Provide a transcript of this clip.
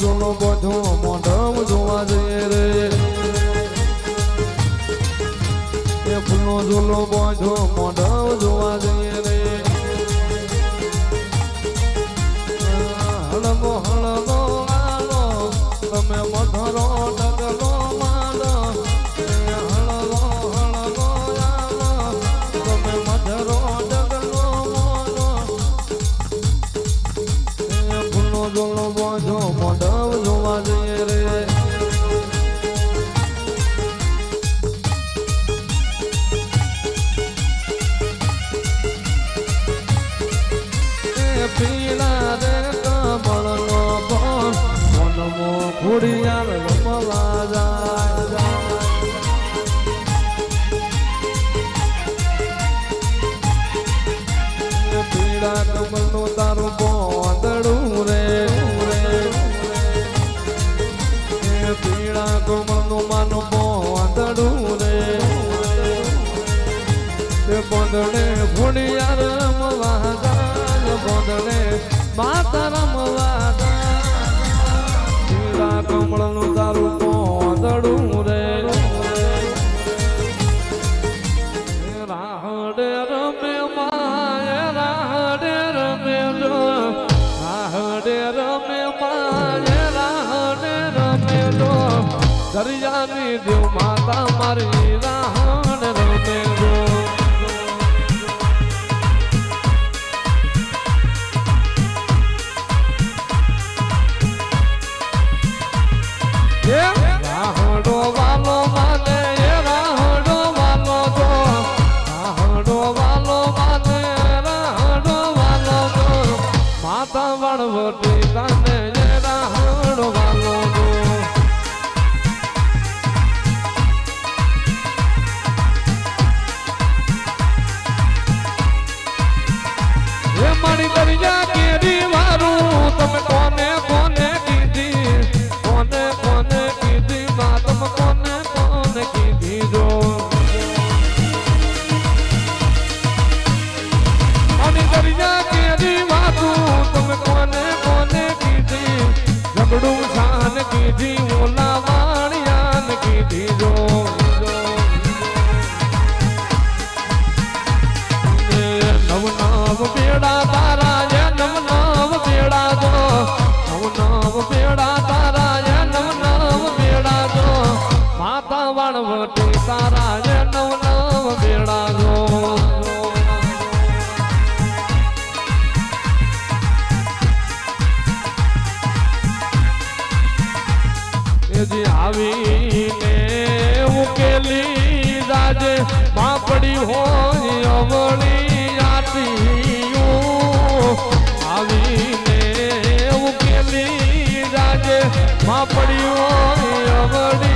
ઝૂલો બધું મોઢમ જોવા જઈએ રે. એ ફૂલનો ઝૂલો બધો મોઢમ જોવા જઈએ રે. હળવો હળવો ઝૂલો ખોડિયાર રમવા જાય. પીળા કમળનું તારું બોંદડું રે પીળા કમળનું માનું બોંદડું રે. બોંદડે ફોડિયા રમવા જાય બોંદડે માતા રમવા દરિયાની દેવ માતા મારી રાહણ રમે જો રાહડો વાલો માને એ રાહડો વાલો જો રાહડો વાલો માને રાહડો વાલો જો માતા વણવટી પાણવટી તારા જ નવ નવ બેડા ગો જે આવીને ઉકેલી રાજે બાપડી હોય અવળી આવીને ઉકેલી રાજે બાપડી હોય અવળી